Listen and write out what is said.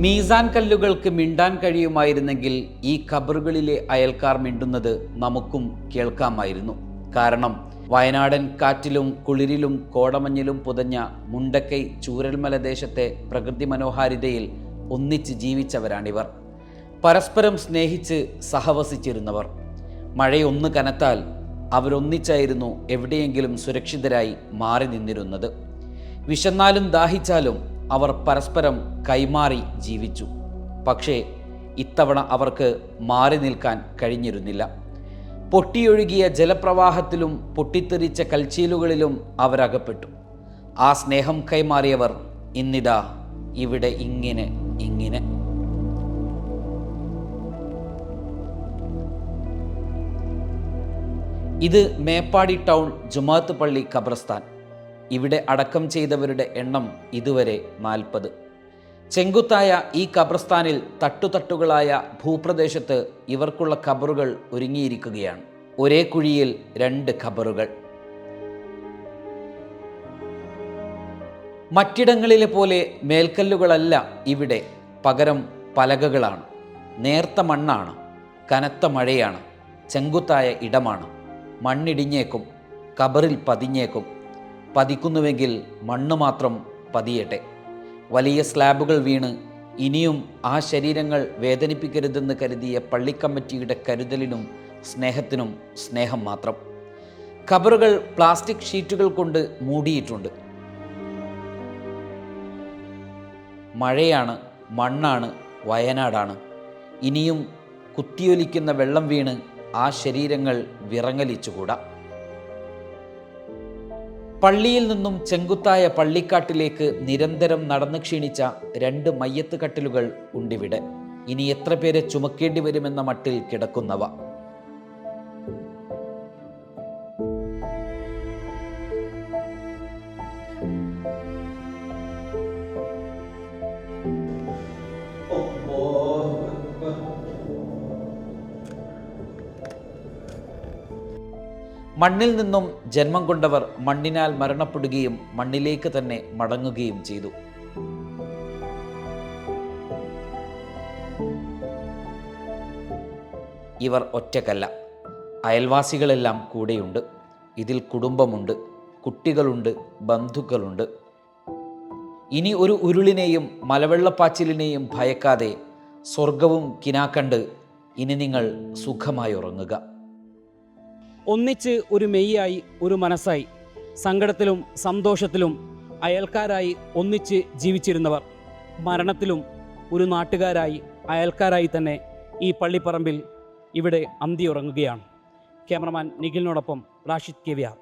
മീസാൻ കല്ലുകൾക്ക് മിണ്ടാൻ കഴിയുമായിരുന്നെങ്കിൽ ഈ ഖബറുകളിലെ അയൽക്കാർ മിണ്ടുന്നത് നമുക്കും കേൾക്കാമായിരുന്നു. കാരണം വയനാടൻ കാറ്റിലും കുളിരിലും കോടമഞ്ഞിലും പുതഞ്ഞ മുണ്ടക്കൈ ചൂരൽമല ദേശത്തെ പ്രകൃതി മനോഹാരിതയിൽ ഒന്നിച്ച് ജീവിച്ചവരാണിവർ. പരസ്പരം സ്നേഹിച്ച് സഹവസിച്ചിരുന്നവർ. മഴയൊന്ന് കനത്താൽ അവരൊന്നിച്ചായിരുന്നു എവിടെയെങ്കിലും സുരക്ഷിതരായി മാറി നിന്നിരുന്നത്. വിശന്നാലും ദാഹിച്ചാലും അവർ പരസ്പരം കൈമാറി ജീവിച്ചു. പക്ഷേ ഇത്തവണ അവർക്ക് മാറി നിൽക്കാൻ കഴിഞ്ഞിരുന്നില്ല. പൊട്ടിയൊഴുകിയ ജലപ്രവാഹത്തിലും പൊട്ടിത്തെറിച്ച കൽച്ചീലുകളിലും അവരകപ്പെട്ടു. ആ സ്നേഹം കൈമാറിയവർ ഇന്നിതാ ഇവിടെ ഇങ്ങനെ ഇങ്ങനെ. ഇത് മേപ്പാടി ടൗൺ ജുമാത്ത് പള്ളി ഖബർസ്ഥാൻ. ഇവിടെ അടക്കം ചെയ്തവരുടെ എണ്ണം ഇതുവരെ നാൽപ്പത്. ചെങ്കുത്തായ ഈ ഖബർസ്ഥാനിൽ തട്ടുതട്ടുകളായ ഭൂപ്രദേശത്ത് ഇവർക്കുള്ള ഖബറുകൾ ഒരുങ്ങിയിരിക്കുകയാണ്. ഒരേ കുഴിയിൽ രണ്ട് ഖബറുകൾ. മറ്റിടങ്ങളിലെ പോലെ മേൽക്കല്ലുകളല്ല ഇവിടെ. പകരം പലകകളാണ്. നേർത്ത മണ്ണാണ്. കനത്ത മഴയാണ്. ചെങ്കുത്തായ ഇടമാണ്. മണ്ണിടിഞ്ഞേക്കും. കബറിൽ പതിഞ്ഞേക്കും. പതിക്കുന്നുവെങ്കിൽ മണ്ണ് മാത്രം പതിയട്ടെ. വലിയ സ്ലാബുകൾ വീണ് ഇനിയും ആ ശരീരങ്ങൾ വേദനിപ്പിക്കരുതെന്ന് കരുതിയ പള്ളിക്കമ്മിറ്റിയുടെ കരുതലിനും സ്നേഹത്തിനും സ്നേഹം മാത്രം. ഖബറുകൾ പ്ലാസ്റ്റിക് ഷീറ്റുകൾ കൊണ്ട് മൂടിയിട്ടുണ്ട്. മഴയാണ് മണ്ണാണ് വയനാടാണ്. ഇനിയും കുത്തിയൊലിക്കുന്ന വെള്ളം വീണ് ആ ശരീരങ്ങൾ വിറങ്ങലിച്ചുകൂടാ. പള്ളിയിൽ നിന്നും ചെങ്കുത്തായ പള്ളിക്കാട്ടിലേക്ക് നിരന്തരം നടന്നു ക്ഷീണിച്ച രണ്ട് മയ്യത്ത് കട്ടിലുകൾ ഉണ്ടിവിടെ. ഇനി എത്ര പേരെ ചുമക്കേണ്ടി വരുമെന്ന മട്ടിൽ കിടക്കുന്നവ. മണ്ണിൽ നിന്നും ജന്മം കൊണ്ടവർ മണ്ണിനാൽ മരണപ്പെടുകയും മണ്ണിലേക്ക് തന്നെ മടങ്ങുകയും ചെയ്തു. ഇവർ ഒറ്റക്കല്ല. അയൽവാസികളെല്ലാം കൂടെയുണ്ട്. ഇതിൽ കുടുംബമുണ്ട്. കുട്ടികളുണ്ട്. ബന്ധുക്കളുണ്ട്. ഇനി ഒരു ഉരുളിനെയും മലവെള്ളപ്പാച്ചിലിനെയും ഭയക്കാതെ സ്വർഗവും കിനാക്കണ്ട് ഇനി നിങ്ങൾ സുഖമായി ഉറങ്ങുക. ഒന്നിച്ച് ഒരു മെയ്യായി ഒരു മനസ്സായി. സങ്കടത്തിലും സന്തോഷത്തിലും അയൽക്കാരായി ഒന്നിച്ച് ജീവിച്ചിരുന്നവർ. മരണത്തിലും ഒരു നാട്ടുകാരായി അയൽക്കാരായി തന്നെ ഈ പള്ളിപ്പറമ്പിൽ ഇവിടെ അന്തിയുറങ്ങുകയാണ്. ക്യാമറമാൻ നിഖിലിനോടൊപ്പം റാഷിദ് കെ വി ആർ.